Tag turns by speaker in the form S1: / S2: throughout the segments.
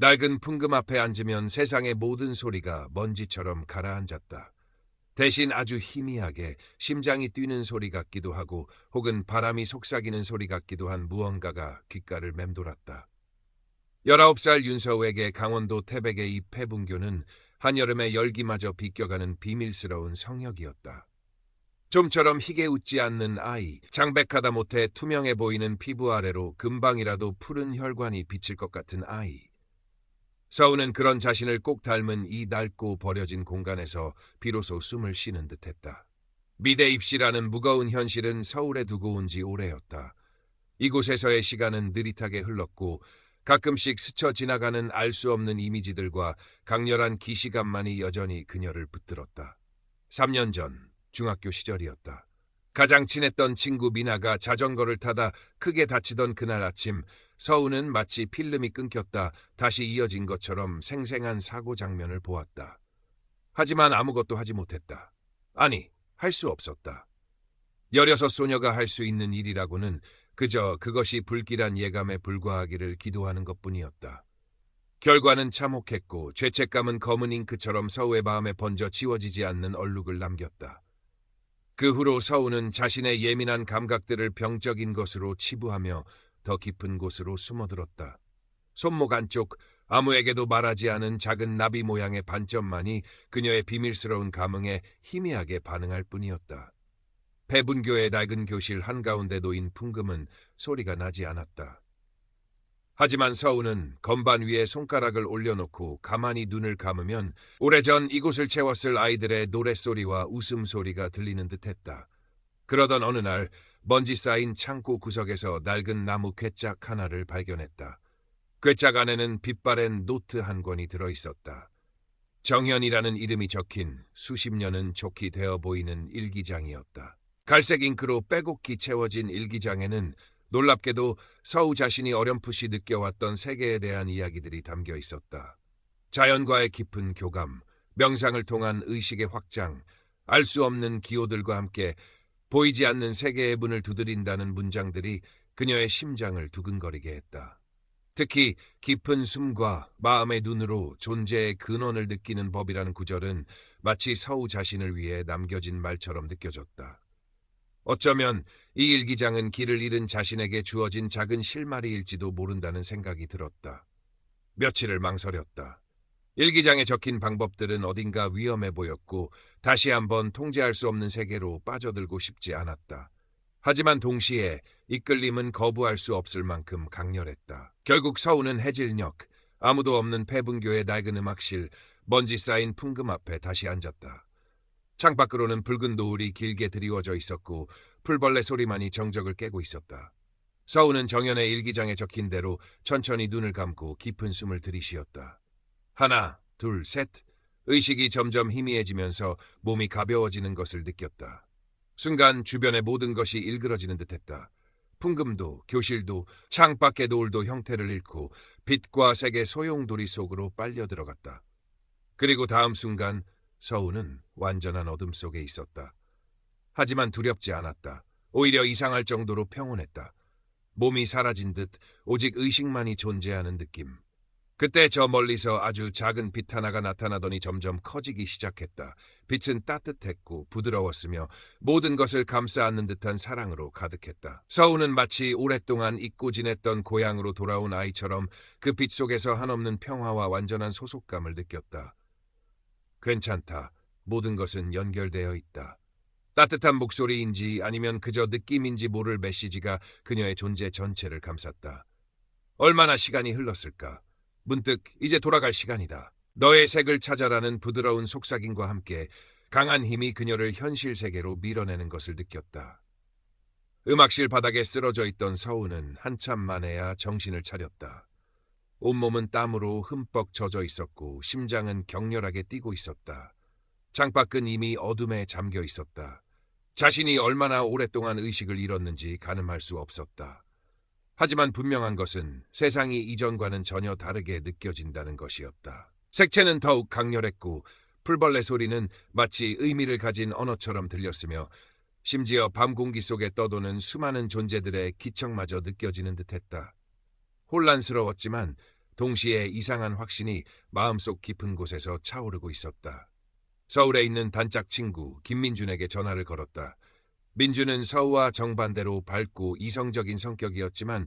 S1: 낡은 풍금 앞에 앉으면 세상의 모든 소리가 먼지처럼 가라앉았다. 대신 아주 희미하게 심장이 뛰는 소리 같기도 하고 혹은 바람이 속삭이는 소리 같기도 한 무언가가 귓가를 맴돌았다. 19살 윤서우에게 강원도 태백의 이 폐분교는 한여름의 열기마저 비껴가는 비밀스러운 성역이었다. 좀처럼 희게 웃지 않는 아이, 장백하다 못해 투명해 보이는 피부 아래로 금방이라도 푸른 혈관이 비칠 것 같은 아이. 서우는 그런 자신을 꼭 닮은 이 낡고 버려진 공간에서 비로소 숨을 쉬는 듯했다. 미대 입시라는 무거운 현실은 서울에 두고 온 지 오래였다. 이곳에서의 시간은 느릿하게 흘렀고 가끔씩 스쳐 지나가는 알 수 없는 이미지들과 강렬한 기시감만이 여전히 그녀를 붙들었다. 3년 전 중학교 시절이었다. 가장 친했던 친구 미나가 자전거를 타다 크게 다치던 그날 아침 서우는 마치 필름이 끊겼다 다시 이어진 것처럼 생생한 사고 장면을 보았다. 하지만 아무것도 하지 못했다. 아니, 할 수 없었다. 여려섯 소녀가 할 수 있는 일이라고는 그저 그것이 불길한 예감에 불과하기를 기도하는 것뿐이었다. 결과는 참혹했고 죄책감은 검은 잉크처럼 서우의 마음에 번져 지워지지 않는 얼룩을 남겼다. 그 후로 서우는 자신의 예민한 감각들을 병적인 것으로 치부하며 더 깊은 곳으로 숨어들었다. 손목 안쪽 아무에게도 말하지 않은 작은 나비 모양의 반점만이 그녀의 비밀스러운 감흥에 희미하게 반응할 뿐이었다. 배분교의 낡은 교실 한가운데 놓인 풍금은 소리가 나지 않았다. 하지만 서우는 건반 위에 손가락을 올려놓고 가만히 눈을 감으면 오래전 이곳을 채웠을 아이들의 노랫소리와 웃음소리가 들리는 듯했다. 그러던 어느 날 먼지 쌓인 창고 구석에서 낡은 나무 괴짝 하나를 발견했다. 괴짝 안에는 빛바랜 노트 한 권이 들어 있었다. 정현이라는 이름이 적힌 수십 년은 좋게 되어 보이는 일기장이었다. 갈색 잉크로 빼곡히 채워진 일기장에는 놀랍게도 서우 자신이 어렴풋이 느껴왔던 세계에 대한 이야기들이 담겨 있었다. 자연과의 깊은 교감, 명상을 통한 의식의 확장, 알 수 없는 기호들과 함께 보이지 않는 세계의 문을 두드린다는 문장들이 그녀의 심장을 두근거리게 했다. 특히 깊은 숨과 마음의 눈으로 존재의 근원을 느끼는 법이라는 구절은 마치 서우 자신을 위해 남겨진 말처럼 느껴졌다. 어쩌면 이 일기장은 길을 잃은 자신에게 주어진 작은 실마리일지도 모른다는 생각이 들었다. 며칠을 망설였다. 일기장에 적힌 방법들은 어딘가 위험해 보였고 다시 한번 통제할 수 없는 세계로 빠져들고 싶지 않았다. 하지만 동시에 이끌림은 거부할 수 없을 만큼 강렬했다. 결국 서우는 해질녘, 아무도 없는 폐분교의 낡은 음악실, 먼지 쌓인 풍금 앞에 다시 앉았다. 창밖으로는 붉은 노을이 길게 드리워져 있었고 풀벌레 소리만이 정적을 깨고 있었다. 서우는 정연의 일기장에 적힌 대로 천천히 눈을 감고 깊은 숨을 들이쉬었다. 하나, 둘, 셋. 의식이 점점 희미해지면서 몸이 가벼워지는 것을 느꼈다. 순간 주변의 모든 것이 일그러지는 듯했다. 풍금도, 교실도, 창밖의 노을도 형태를 잃고 빛과 색의 소용돌이 속으로 빨려 들어갔다. 그리고 다음 순간 서우는 완전한 어둠 속에 있었다. 하지만 두렵지 않았다. 오히려 이상할 정도로 평온했다. 몸이 사라진 듯 오직 의식만이 존재하는 느낌. 그때 저 멀리서 아주 작은 빛 하나가 나타나더니 점점 커지기 시작했다. 빛은 따뜻했고 부드러웠으며 모든 것을 감싸 안는 듯한 사랑으로 가득했다. 서우는 마치 오랫동안 잊고 지냈던 고향으로 돌아온 아이처럼 그 빛 속에서 한없는 평화와 완전한 소속감을 느꼈다. 괜찮다. 모든 것은 연결되어 있다. 따뜻한 목소리인지 아니면 그저 느낌인지 모를 메시지가 그녀의 존재 전체를 감쌌다. 얼마나 시간이 흘렀을까? 문득 이제 돌아갈 시간이다. 너의 색을 찾아라는 부드러운 속삭임과 함께 강한 힘이 그녀를 현실 세계로 밀어내는 것을 느꼈다. 음악실 바닥에 쓰러져 있던 서우는 한참 만에야 정신을 차렸다. 온몸은 땀으로 흠뻑 젖어 있었고 심장은 격렬하게 뛰고 있었다. 창밖은 이미 어둠에 잠겨 있었다. 자신이 얼마나 오랫동안 의식을 잃었는지 가늠할 수 없었다. 하지만 분명한 것은 세상이 이전과는 전혀 다르게 느껴진다는 것이었다. 색채는 더욱 강렬했고 풀벌레 소리는 마치 의미를 가진 언어처럼 들렸으며 심지어 밤 공기 속에 떠도는 수많은 존재들의 기척마저 느껴지는 듯했다. 혼란스러웠지만 동시에 이상한 확신이 마음속 깊은 곳에서 차오르고 있었다. 서울에 있는 단짝 친구 김민준에게 전화를 걸었다. 민준은 서우와 정반대로 밝고 이성적인 성격이었지만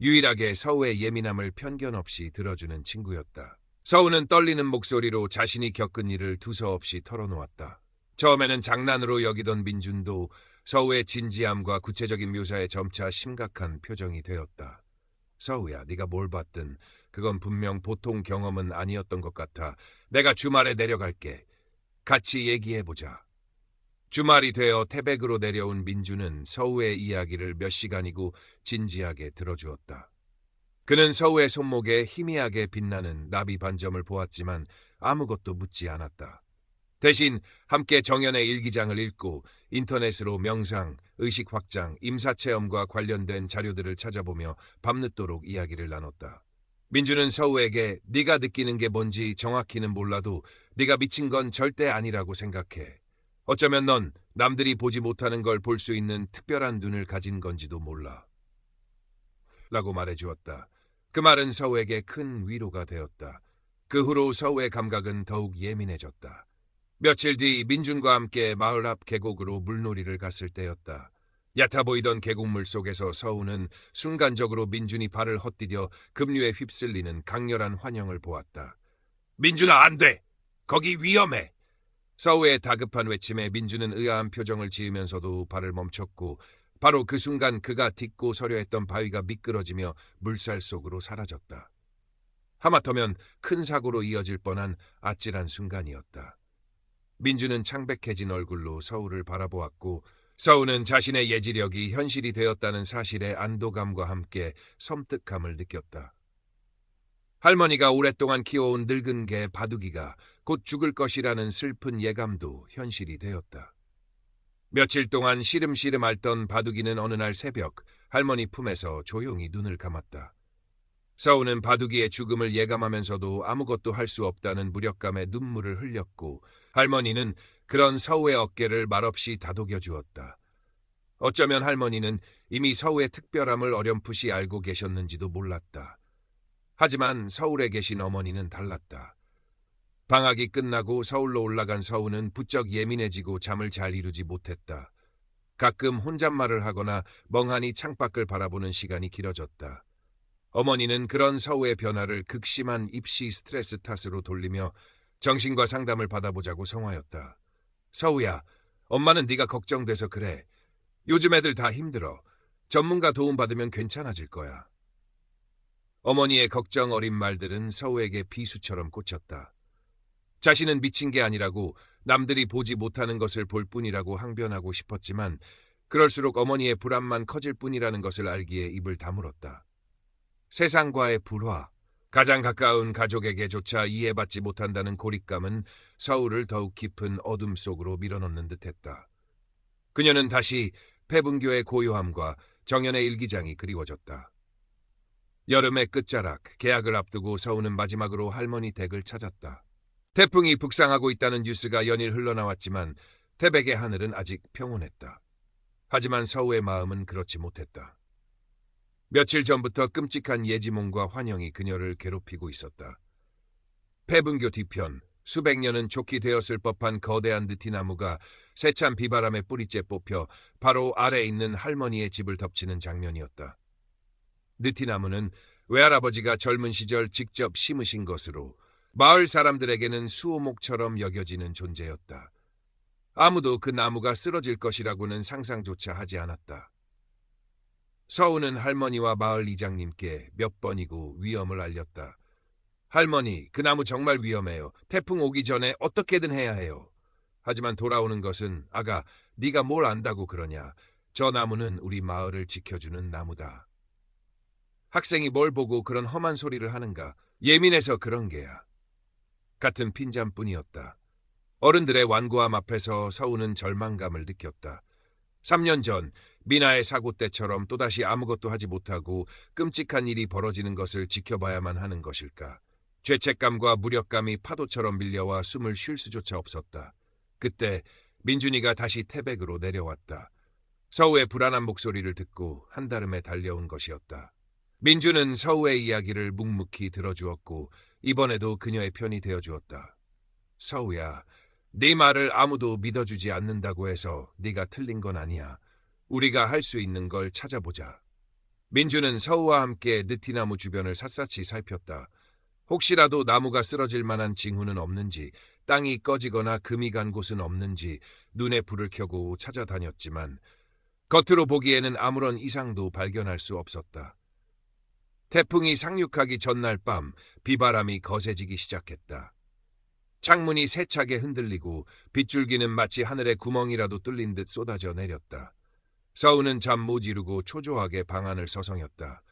S1: 유일하게 서우의 예민함을 편견 없이 들어주는 친구였다. 서우는 떨리는 목소리로 자신이 겪은 일을 두서없이 털어놓았다. 처음에는 장난으로 여기던 민준도 서우의 진지함과 구체적인 묘사에 점차 심각한 표정이 되었다. 서우야, 네가 뭘 봤든 그건 분명 보통 경험은 아니었던 것 같아. 내가 주말에 내려갈게. 같이 얘기해보자. 주말이 되어 태백으로 내려온 민주는 서우의 이야기를 몇 시간이고 진지하게 들어주었다. 그는 서우의 손목에 희미하게 빛나는 나비 반점을 보았지만 아무것도 묻지 않았다. 대신 함께 정연의 일기장을 읽고 인터넷으로 명상, 의식 확장, 임사체험과 관련된 자료들을 찾아보며 밤늦도록 이야기를 나눴다. 민주는 서우에게 네가 느끼는 게 뭔지 정확히는 몰라도 네가 미친 건 절대 아니라고 생각해. 어쩌면 넌 남들이 보지 못하는 걸 볼 수 있는 특별한 눈을 가진 건지도 몰라. 라고 말해주었다. 그 말은 서우에게 큰 위로가 되었다. 그 후로 서우의 감각은 더욱 예민해졌다. 며칠 뒤 민준과 함께 마을 앞 계곡으로 물놀이를 갔을 때였다. 얕아 보이던 계곡물 속에서 서우는 순간적으로 민준이 발을 헛디뎌 급류에 휩쓸리는 강렬한 환영을 보았다. 민준아 안 돼! 거기 위험해! 서우의 다급한 외침에 민준은 의아한 표정을 지으면서도 발을 멈췄고 바로 그 순간 그가 딛고 서려 했던 바위가 미끄러지며 물살 속으로 사라졌다. 하마터면 큰 사고로 이어질 뻔한 아찔한 순간이었다. 민주는 창백해진 얼굴로 서울을 바라보았고 서우는 자신의 예지력이 현실이 되었다는 사실에 안도감과 함께 섬뜩함을 느꼈다. 할머니가 오랫동안 키워온 늙은 개 바둑이가 곧 죽을 것이라는 슬픈 예감도 현실이 되었다. 며칠 동안 시름시름 앓던 바둑이는 어느 날 새벽 할머니 품에서 조용히 눈을 감았다. 서우는 바둑이의 죽음을 예감하면서도 아무것도 할 수 없다는 무력감에 눈물을 흘렸고 할머니는 그런 서우의 어깨를 말없이 다독여 주었다. 어쩌면 할머니는 이미 서우의 특별함을 어렴풋이 알고 계셨는지도 몰랐다. 하지만 서울에 계신 어머니는 달랐다. 방학이 끝나고 서울로 올라간 서우는 부쩍 예민해지고 잠을 잘 이루지 못했다. 가끔 혼잣말을 하거나 멍하니 창밖을 바라보는 시간이 길어졌다. 어머니는 그런 서우의 변화를 극심한 입시 스트레스 탓으로 돌리며 정신과 상담을 받아보자고 성화였다. 서우야, 엄마는 네가 걱정돼서 그래. 요즘 애들 다 힘들어. 전문가 도움 받으면 괜찮아질 거야. 어머니의 걱정 어린 말들은 서우에게 비수처럼 꽂혔다. 자신은 미친 게 아니라고 남들이 보지 못하는 것을 볼 뿐이라고 항변하고 싶었지만 그럴수록 어머니의 불안만 커질 뿐이라는 것을 알기에 입을 다물었다. 세상과의 불화, 가장 가까운 가족에게조차 이해받지 못한다는 고립감은 서울을 더욱 깊은 어둠 속으로 밀어넣는 듯했다. 그녀는 다시 폐분교의 고요함과 정연의 일기장이 그리워졌다. 여름의 끝자락, 계약을 앞두고 서우는 마지막으로 할머니 댁을 찾았다. 태풍이 북상하고 있다는 뉴스가 연일 흘러나왔지만 태백의 하늘은 아직 평온했다. 하지만 서우의 마음은 그렇지 못했다. 며칠 전부터 끔찍한 예지몽과 환영이 그녀를 괴롭히고 있었다. 폐분교 뒤편 수백 년은 좋게 되었을 법한 거대한 느티나무가 세찬 비바람에 뿌리째 뽑혀 바로 아래에 있는 할머니의 집을 덮치는 장면이었다. 느티나무는 외할아버지가 젊은 시절 직접 심으신 것으로 마을 사람들에게는 수호목처럼 여겨지는 존재였다. 아무도 그 나무가 쓰러질 것이라고는 상상조차 하지 않았다. 서우는 할머니와 마을 이장님께 몇 번이고 위험을 알렸다. 할머니, 그 나무 정말 위험해요. 태풍 오기 전에 어떻게든 해야 해요. 하지만 돌아오는 것은 아가, 네가 뭘 안다고 그러냐. 저 나무는 우리 마을을 지켜주는 나무다. 학생이 뭘 보고 그런 험한 소리를 하는가. 예민해서 그런 게야. 같은 핀잔뿐이었다. 어른들의 완고함 앞에서 서우는 절망감을 느꼈다. 3년 전 미나의 사고 때처럼 또다시 아무것도 하지 못하고 끔찍한 일이 벌어지는 것을 지켜봐야만 하는 것일까. 죄책감과 무력감이 파도처럼 밀려와 숨을 쉴 수조차 없었다. 그때 민준이가 다시 태백으로 내려왔다. 서우의 불안한 목소리를 듣고 한달음에 달려온 것이었다. 민주는 서우의 이야기를 묵묵히 들어주었고 이번에도 그녀의 편이 되어주었다. 서우야, 네 말을 아무도 믿어주지 않는다고 해서 네가 틀린 건 아니야. 우리가 할 수 있는 걸 찾아보자. 민주는 서우와 함께 느티나무 주변을 샅샅이 살폈다. 혹시라도 나무가 쓰러질 만한 징후는 없는지, 땅이 꺼지거나 금이 간 곳은 없는지 눈에 불을 켜고 찾아다녔지만 겉으로 보기에는 아무런 이상도 발견할 수 없었다. 태풍이 상륙하기 전날 밤 비바람이 거세지기 시작했다. 창문이 세차게 흔들리고 빗줄기는 마치 하늘에 구멍이라도 뚫린 듯 쏟아져 내렸다. 서우는 잠 못 이루고 초조하게 방안을 서성였다.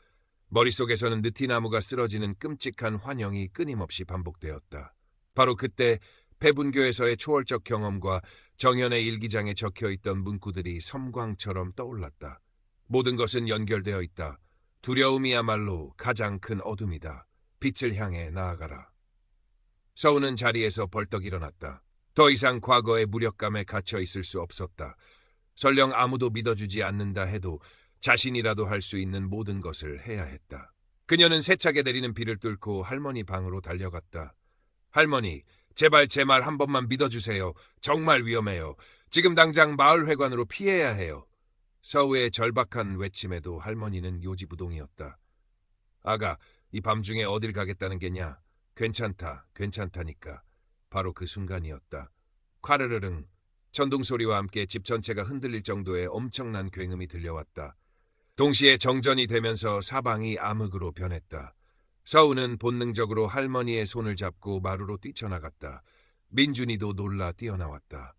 S1: 머릿속에서는 느티나무가 쓰러지는 끔찍한 환영이 끊임없이 반복되었다. 바로 그때 배분교에서의 초월적 경험과 정연의 일기장에 적혀 있던 문구들이 섬광처럼 떠올랐다. 모든 것은 연결되어 있다. 두려움이야말로 가장 큰 어둠이다. 빛을 향해 나아가라. 서우는 자리에서 벌떡 일어났다. 더 이상 과거의 무력감에 갇혀 있을 수 없었다. 설령 아무도 믿어주지 않는다 해도 자신이라도 할 수 있는 모든 것을 해야 했다. 그녀는 세차게 내리는 비를 뚫고 할머니 방으로 달려갔다. 할머니, 제발 제 말 한 번만 믿어주세요. 정말 위험해요. 지금 당장 마을 회관으로 피해야 해요. 서우의 절박한 외침에도 할머니는 요지부동이었다. 아가, 이 밤중에 어딜 가겠다는 게냐? 괜찮다, 괜찮다니까. 바로 그 순간이었다. 콰르르릉, 천둥 소리와 함께 집 전체가 흔들릴 정도의 엄청난 굉음이 들려왔다. 동시에 정전이 되면서 사방이 암흑으로 변했다. 서우는 본능적으로 할머니의 손을 잡고 마루로 뛰쳐나갔다. 민준이도 놀라 뛰어나왔다.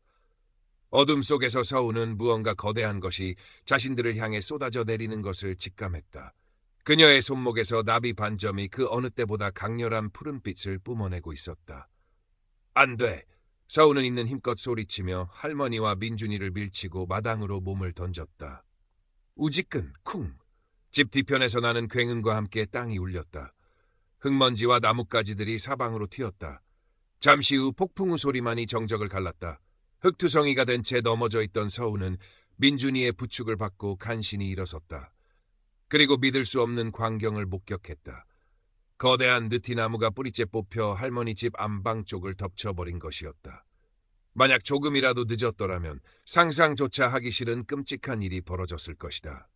S1: 어둠 속에서 서우는 무언가 거대한 것이 자신들을 향해 쏟아져 내리는 것을 직감했다. 그녀의 손목에서 나비 반점이 그 어느 때보다 강렬한 푸른빛을 뿜어내고 있었다. 안 돼! 서우는 있는 힘껏 소리치며 할머니와 민준이를 밀치고 마당으로 몸을 던졌다. 우지끈, 쿵! 집 뒤편에서 나는 굉음과 함께 땅이 울렸다. 흙먼지와 나뭇가지들이 사방으로 튀었다. 잠시 후 폭풍우 소리만이 정적을 갈랐다. 흙투성이가 된 채 넘어져 있던 서우는 민준이의 부축을 받고 간신히 일어섰다. 그리고 믿을 수 없는 광경을 목격했다. 거대한 느티나무가 뿌리째 뽑혀 할머니 집 안방 쪽을 덮쳐버린 것이었다. 만약 조금이라도 늦었더라면 상상조차 하기 싫은 끔찍한 일이 벌어졌을 것이다.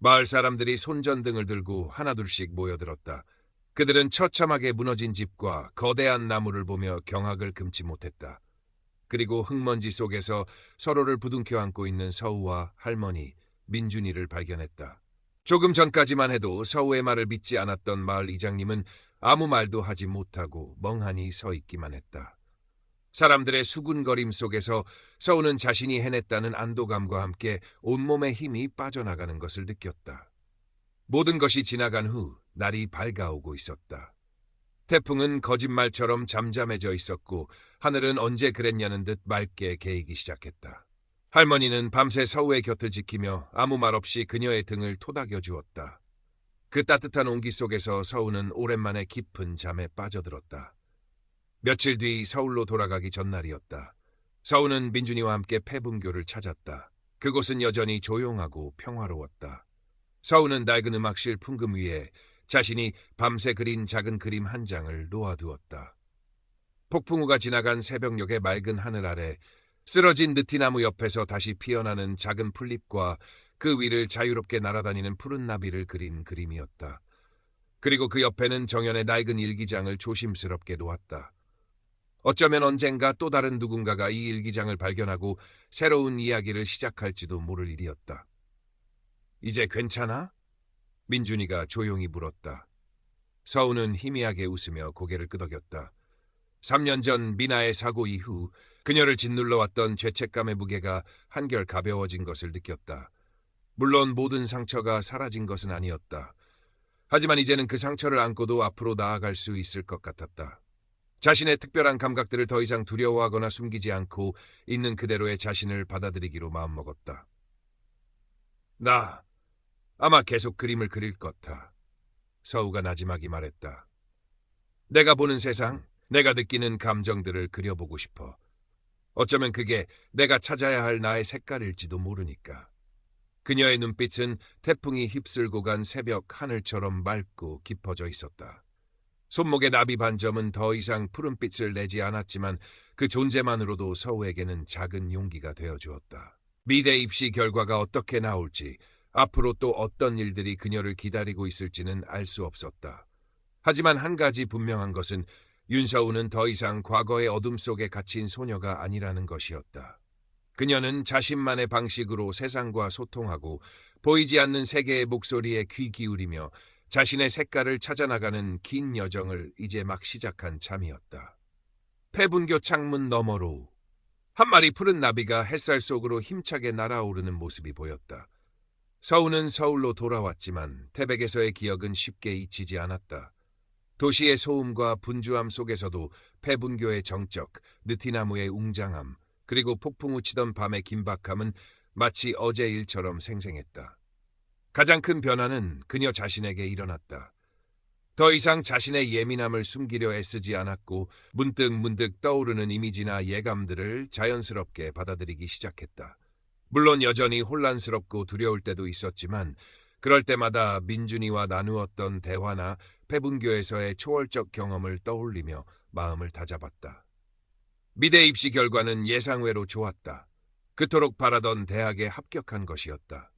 S1: 마을 사람들이 손전등을 들고 하나둘씩 모여들었다. 그들은 처참하게 무너진 집과 거대한 나무를 보며 경악을 금치 못했다. 그리고 흙먼지 속에서 서로를 부둥켜 안고 있는 서우와 할머니, 민준이를 발견했다. 조금 전까지만 해도 서우의 말을 믿지 않았던 마을 이장님은 아무 말도 하지 못하고 멍하니 서 있기만 했다. 사람들의 수군거림 속에서 서우는 자신이 해냈다는 안도감과 함께 온몸의 힘이 빠져나가는 것을 느꼈다. 모든 것이 지나간 후 날이 밝아오고 있었다. 태풍은 거짓말처럼 잠잠해져 있었고 하늘은 언제 그랬냐는 듯 맑게 개이기 시작했다. 할머니는 밤새 서우의 곁을 지키며 아무 말 없이 그녀의 등을 토닥여 주었다. 그 따뜻한 온기 속에서 서우는 오랜만에 깊은 잠에 빠져들었다. 며칠 뒤 서울로 돌아가기 전날이었다. 서우는 민준이와 함께 폐분교를 찾았다. 그곳은 여전히 조용하고 평화로웠다. 서우는 낡은 음악실 풍금 위에 자신이 밤새 그린 작은 그림 한 장을 놓아두었다. 폭풍우가 지나간 새벽녘의 맑은 하늘 아래 쓰러진 느티나무 옆에서 다시 피어나는 작은 풀잎과 그 위를 자유롭게 날아다니는 푸른 나비를 그린 그림이었다. 그리고 그 옆에는 정연의 낡은 일기장을 조심스럽게 놓았다. 어쩌면 언젠가 또 다른 누군가가 이 일기장을 발견하고 새로운 이야기를 시작할지도 모를 일이었다. 이제 괜찮아? 민준이가 조용히 물었다. 서우는 희미하게 웃으며 고개를 끄덕였다. 3년 전 미나의 사고 이후 그녀를 짓눌러왔던 죄책감의 무게가 한결 가벼워진 것을 느꼈다. 물론 모든 상처가 사라진 것은 아니었다. 하지만 이제는 그 상처를 안고도 앞으로 나아갈 수 있을 것 같았다. 자신의 특별한 감각들을 더 이상 두려워하거나 숨기지 않고 있는 그대로의 자신을 받아들이기로 마음먹었다. 나 아마 계속 그림을 그릴 거다. 서우가 나지막이 말했다. 내가 보는 세상, 내가 느끼는 감정들을 그려보고 싶어. 어쩌면 그게 내가 찾아야 할 나의 색깔일지도 모르니까. 그녀의 눈빛은 태풍이 휩쓸고 간 새벽 하늘처럼 맑고 깊어져 있었다. 손목의 나비 반점은 더 이상 푸른빛을 내지 않았지만 그 존재만으로도 서우에게는 작은 용기가 되어 주었다. 미대 입시 결과가 어떻게 나올지, 앞으로 또 어떤 일들이 그녀를 기다리고 있을지는 알 수 없었다. 하지만 한 가지 분명한 것은 윤서우는 더 이상 과거의 어둠 속에 갇힌 소녀가 아니라는 것이었다. 그녀는 자신만의 방식으로 세상과 소통하고 보이지 않는 세계의 목소리에 귀 기울이며 자신의 색깔을 찾아나가는 긴 여정을 이제 막 시작한 참이었다. 폐분교 창문 너머로 한 마리 푸른 나비가 햇살 속으로 힘차게 날아오르는 모습이 보였다. 서우는 서울로 돌아왔지만 태백에서의 기억은 쉽게 잊히지 않았다. 도시의 소음과 분주함 속에서도 폐분교의 정적, 느티나무의 웅장함, 그리고 폭풍 우 치던 밤의 긴박함은 마치 어제 일처럼 생생했다. 가장 큰 변화는 그녀 자신에게 일어났다. 더 이상 자신의 예민함을 숨기려 애쓰지 않았고 문득 문득 떠오르는 이미지나 예감들을 자연스럽게 받아들이기 시작했다. 물론 여전히 혼란스럽고 두려울 때도 있었지만 그럴 때마다 민준이와 나누었던 대화나 패분교에서의 초월적 경험을 떠올리며 마음을 다잡았다. 미대 입시 결과는 예상외로 좋았다. 그토록 바라던 대학에 합격한 것이었다.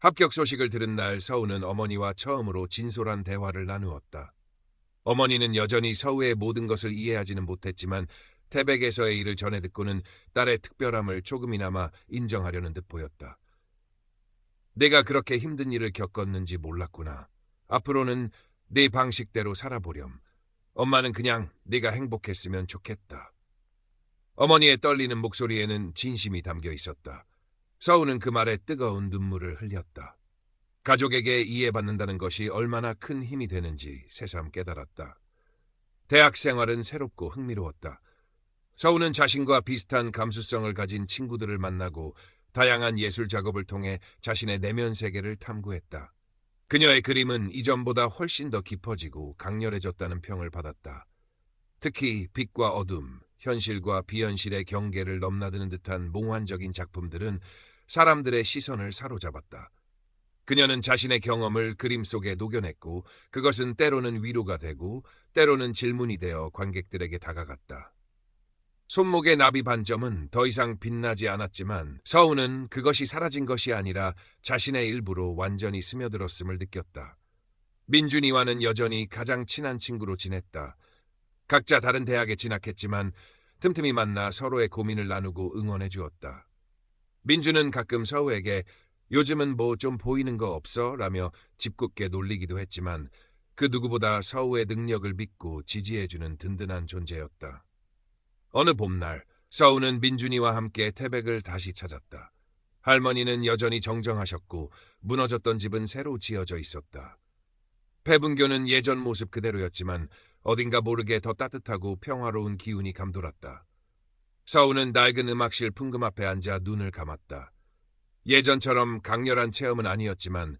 S1: 합격 소식을 들은 날 서우는 어머니와 처음으로 진솔한 대화를 나누었다. 어머니는 여전히 서우의 모든 것을 이해하지는 못했지만 태백에서의 일을 전해 듣고는 딸의 특별함을 조금이나마 인정하려는 듯 보였다. 내가 그렇게 힘든 일을 겪었는지 몰랐구나. 앞으로는 네 방식대로 살아보렴. 엄마는 그냥 네가 행복했으면 좋겠다. 어머니의 떨리는 목소리에는 진심이 담겨 있었다. 서우는 그 말에 뜨거운 눈물을 흘렸다. 가족에게 이해받는다는 것이 얼마나 큰 힘이 되는지 새삼 깨달았다. 대학 생활은 새롭고 흥미로웠다. 서우는 자신과 비슷한 감수성을 가진 친구들을 만나고 다양한 예술 작업을 통해 자신의 내면 세계를 탐구했다. 그녀의 그림은 이전보다 훨씬 더 깊어지고 강렬해졌다는 평을 받았다. 특히 빛과 어둠, 현실과 비현실의 경계를 넘나드는 듯한 몽환적인 작품들은 사람들의 시선을 사로잡았다. 그녀는 자신의 경험을 그림 속에 녹여냈고 그것은 때로는 위로가 되고 때로는 질문이 되어 관객들에게 다가갔다. 손목의 나비 반점은 더 이상 빛나지 않았지만 서우는 그것이 사라진 것이 아니라 자신의 일부로 완전히 스며들었음을 느꼈다. 민준이와는 여전히 가장 친한 친구로 지냈다. 각자 다른 대학에 진학했지만 틈틈이 만나 서로의 고민을 나누고 응원해 주었다. 민주는 가끔 서우에게 요즘은 뭐 좀 보이는 거 없어? 라며 짓궂게 놀리기도 했지만 그 누구보다 서우의 능력을 믿고 지지해주는 든든한 존재였다. 어느 봄날 서우는 민준이와 함께 태백을 다시 찾았다. 할머니는 여전히 정정하셨고 무너졌던 집은 새로 지어져 있었다. 패분교는 예전 모습 그대로였지만 어딘가 모르게 더 따뜻하고 평화로운 기운이 감돌았다. 서우는 낡은 음악실 풍금 앞에 앉아 눈을 감았다. 예전처럼 강렬한 체험은 아니었지만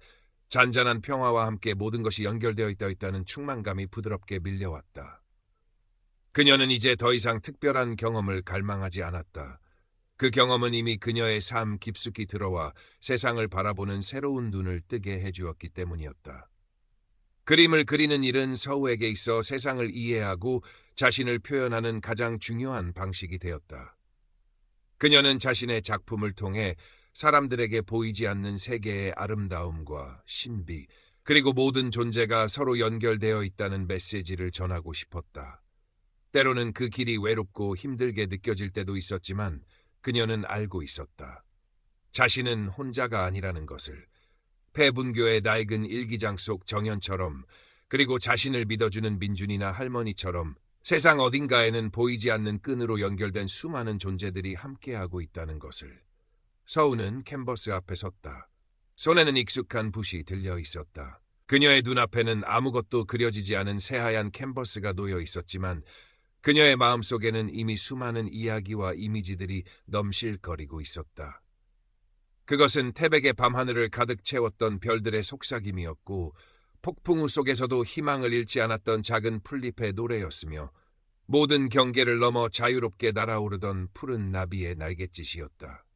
S1: 잔잔한 평화와 함께 모든 것이 연결되어 있다 있다는 충만감이 부드럽게 밀려왔다. 그녀는 이제 더 이상 특별한 경험을 갈망하지 않았다. 그 경험은 이미 그녀의 삶 깊숙이 들어와 세상을 바라보는 새로운 눈을 뜨게 해주었기 때문이었다. 그림을 그리는 일은 서우에게 있어 세상을 이해하고 자신을 표현하는 가장 중요한 방식이 되었다. 그녀는 자신의 작품을 통해 사람들에게 보이지 않는 세계의 아름다움과 신비, 그리고 모든 존재가 서로 연결되어 있다는 메시지를 전하고 싶었다. 때로는 그 길이 외롭고 힘들게 느껴질 때도 있었지만 그녀는 알고 있었다. 자신은 혼자가 아니라는 것을. 폐분교의 낡은 일기장 속 정연처럼 그리고 자신을 믿어주는 민준이나 할머니처럼 세상 어딘가에는 보이지 않는 끈으로 연결된 수많은 존재들이 함께하고 있다는 것을. 서우는 캔버스 앞에 섰다. 손에는 익숙한 붓이 들려 있었다. 그녀의 눈앞에는 아무것도 그려지지 않은 새하얀 캔버스가 놓여 있었지만 그녀의 마음속에는 이미 수많은 이야기와 이미지들이 넘실거리고 있었다. 그것은 태백의 밤하늘을 가득 채웠던 별들의 속삭임이었고 폭풍우 속에서도 희망을 잃지 않았던 작은 풀잎의 노래였으며 모든 경계를 넘어 자유롭게 날아오르던 푸른 나비의 날갯짓이었다.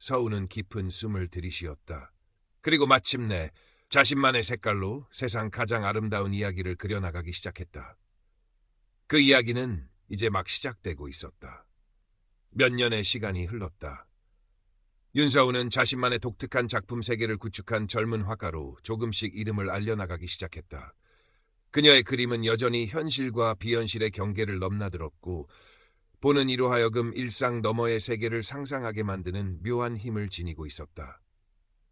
S1: 서우는 깊은 숨을 들이쉬었다. 그리고 마침내 자신만의 색깔로 세상 가장 아름다운 이야기를 그려나가기 시작했다. 그 이야기는 이제 막 시작되고 있었다. 몇 년의 시간이 흘렀다. 윤서우는 자신만의 독특한 작품 세계를 구축한 젊은 화가로 조금씩 이름을 알려나가기 시작했다. 그녀의 그림은 여전히 현실과 비현실의 경계를 넘나들었고 보는 이로 하여금 일상 너머의 세계를 상상하게 만드는 묘한 힘을 지니고 있었다.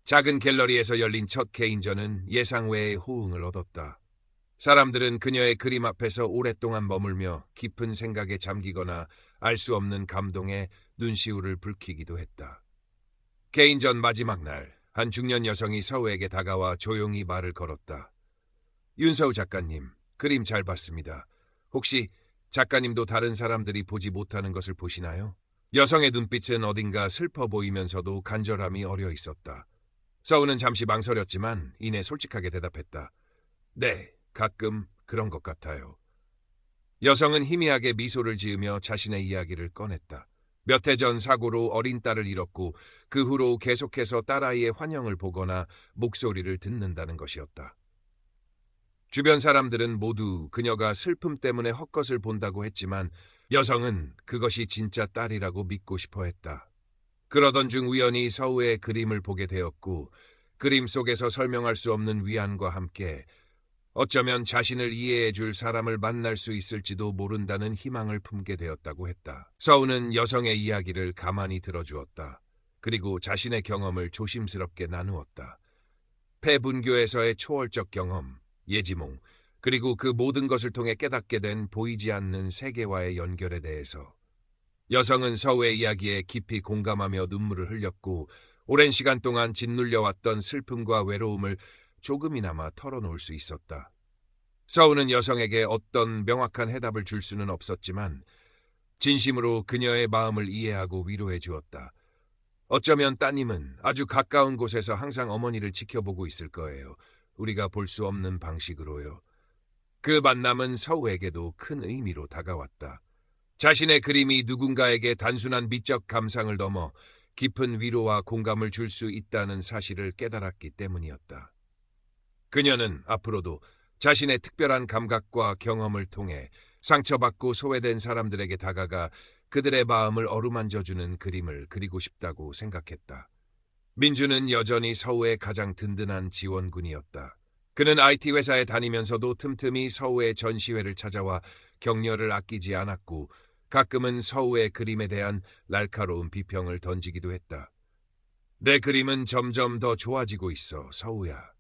S1: 작은 갤러리에서 열린 첫 개인전은 예상 외의 호응을 얻었다. 사람들은 그녀의 그림 앞에서 오랫동안 머물며 깊은 생각에 잠기거나 알 수 없는 감동에 눈시울을 붉히기도 했다. 개인전 마지막 날, 한 중년 여성이 서우에게 다가와 조용히 말을 걸었다. 윤서우 작가님, 그림 잘 봤습니다. 혹시 작가님도 다른 사람들이 보지 못하는 것을 보시나요? 여성의 눈빛은 어딘가 슬퍼 보이면서도 간절함이 어려 있었다. 서우는 잠시 망설였지만 이내 솔직하게 대답했다. 네, 가끔 그런 것 같아요. 여성은 희미하게 미소를 지으며 자신의 이야기를 꺼냈다. 몇 해 전 사고로 어린 딸을 잃었고 그 후로 계속해서 딸아이의 환영을 보거나 목소리를 듣는다는 것이었다. 주변 사람들은 모두 그녀가 슬픔 때문에 헛것을 본다고 했지만 여성은 그것이 진짜 딸이라고 믿고 싶어 했다. 그러던 중 우연히 서우의 그림을 보게 되었고 그림 속에서 설명할 수 없는 위안과 함께 어쩌면 자신을 이해해 줄 사람을 만날 수 있을지도 모른다는 희망을 품게 되었다고 했다. 서우는 여성의 이야기를 가만히 들어주었다. 그리고 자신의 경험을 조심스럽게 나누었다. 폐분교에서의 초월적 경험, 예지몽, 그리고 그 모든 것을 통해 깨닫게 된 보이지 않는 세계와의 연결에 대해서 여성은 서우의 이야기에 깊이 공감하며 눈물을 흘렸고 오랜 시간 동안 짓눌려왔던 슬픔과 외로움을 조금이나마 털어놓을 수 있었다. 서우는 여성에게 어떤 명확한 해답을 줄 수는 없었지만 진심으로 그녀의 마음을 이해하고 위로해 주었다. 어쩌면 따님은 아주 가까운 곳에서 항상 어머니를 지켜보고 있을 거예요. 우리가 볼 수 없는 방식으로요. 그 만남은 서우에게도 큰 의미로 다가왔다. 자신의 그림이 누군가에게 단순한 미적 감상을 넘어 깊은 위로와 공감을 줄 수 있다는 사실을 깨달았기 때문이었다. 그녀는 앞으로도 자신의 특별한 감각과 경험을 통해 상처받고 소외된 사람들에게 다가가 그들의 마음을 어루만져주는 그림을 그리고 싶다고 생각했다. 민주는 여전히 서우의 가장 든든한 지원군이었다. 그는 IT 회사에 다니면서도 틈틈이 서우의 전시회를 찾아와 격려를 아끼지 않았고 가끔은 서우의 그림에 대한 날카로운 비평을 던지기도 했다. 내 그림은 점점 더 좋아지고 있어, 서우야.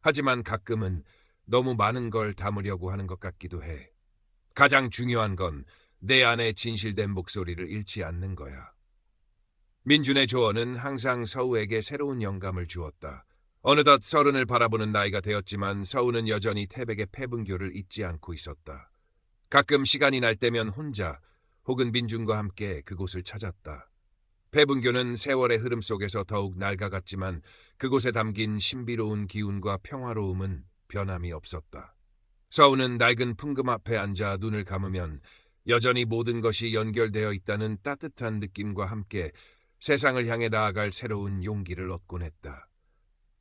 S1: 하지만 가끔은 너무 많은 걸 담으려고 하는 것 같기도 해. 가장 중요한 건 내 안에 진실된 목소리를 잃지 않는 거야. 민준의 조언은 항상 서우에게 새로운 영감을 주었다. 어느덧 서른을 바라보는 나이가 되었지만 서우는 여전히 태백의 패분교를 잊지 않고 있었다. 가끔 시간이 날 때면 혼자 혹은 민준과 함께 그곳을 찾았다. 패분교는 세월의 흐름 속에서 더욱 낡아갔지만 그곳에 담긴 신비로운 기운과 평화로움은 변함이 없었다. 서우는 낡은 풍금 앞에 앉아 눈을 감으면 여전히 모든 것이 연결되어 있다는 따뜻한 느낌과 함께 세상을 향해 나아갈 새로운 용기를 얻곤 했다.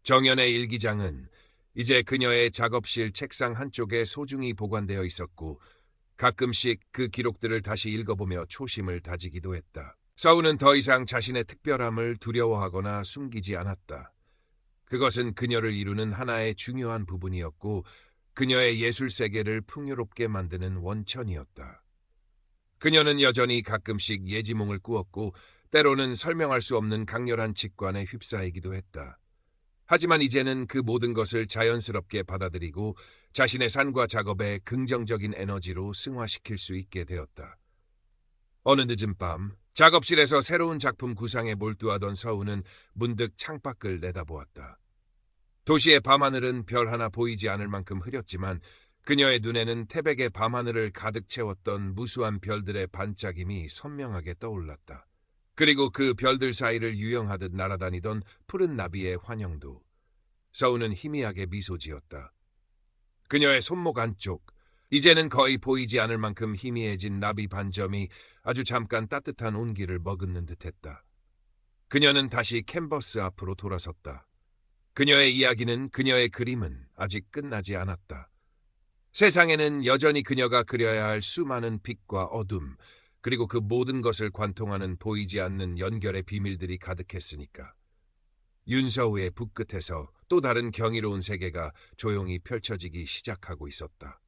S1: 정연의 일기장은 이제 그녀의 작업실 책상 한쪽에 소중히 보관되어 있었고 가끔씩 그 기록들을 다시 읽어보며 초심을 다지기도 했다. 서우는 더 이상 자신의 특별함을 두려워하거나 숨기지 않았다. 그것은 그녀를 이루는 하나의 중요한 부분이었고 그녀의 예술 세계를 풍요롭게 만드는 원천이었다. 그녀는 여전히 가끔씩 예지몽을 꾸었고 때로는 설명할 수 없는 강렬한 직관에 휩싸이기도 했다. 하지만 이제는 그 모든 것을 자연스럽게 받아들이고 자신의 산과 작업에 긍정적인 에너지로 승화시킬 수 있게 되었다. 어느 늦은 밤 작업실에서 새로운 작품 구상에 몰두하던 서우는 문득 창밖을 내다보았다. 도시의 밤하늘은 별 하나 보이지 않을 만큼 흐렸지만 그녀의 눈에는 태백의 밤하늘을 가득 채웠던 무수한 별들의 반짝임이 선명하게 떠올랐다. 그리고 그 별들 사이를 유영하듯 날아다니던 푸른 나비의 환영도. 서우는 희미하게 미소 지었다. 그녀의 손목 안쪽, 이제는 거의 보이지 않을 만큼 희미해진 나비 반점이 아주 잠깐 따뜻한 온기를 머금는 듯했다. 그녀는 다시 캔버스 앞으로 돌아섰다. 그녀의 이야기는 그녀의 그림은 아직 끝나지 않았다. 세상에는 여전히 그녀가 그려야 할 수많은 빛과 어둠, 그리고 그 모든 것을 관통하는 보이지 않는 연결의 비밀들이 가득했으니까. 윤서우의 붓끝에서 또 다른 경이로운 세계가 조용히 펼쳐지기 시작하고 있었다.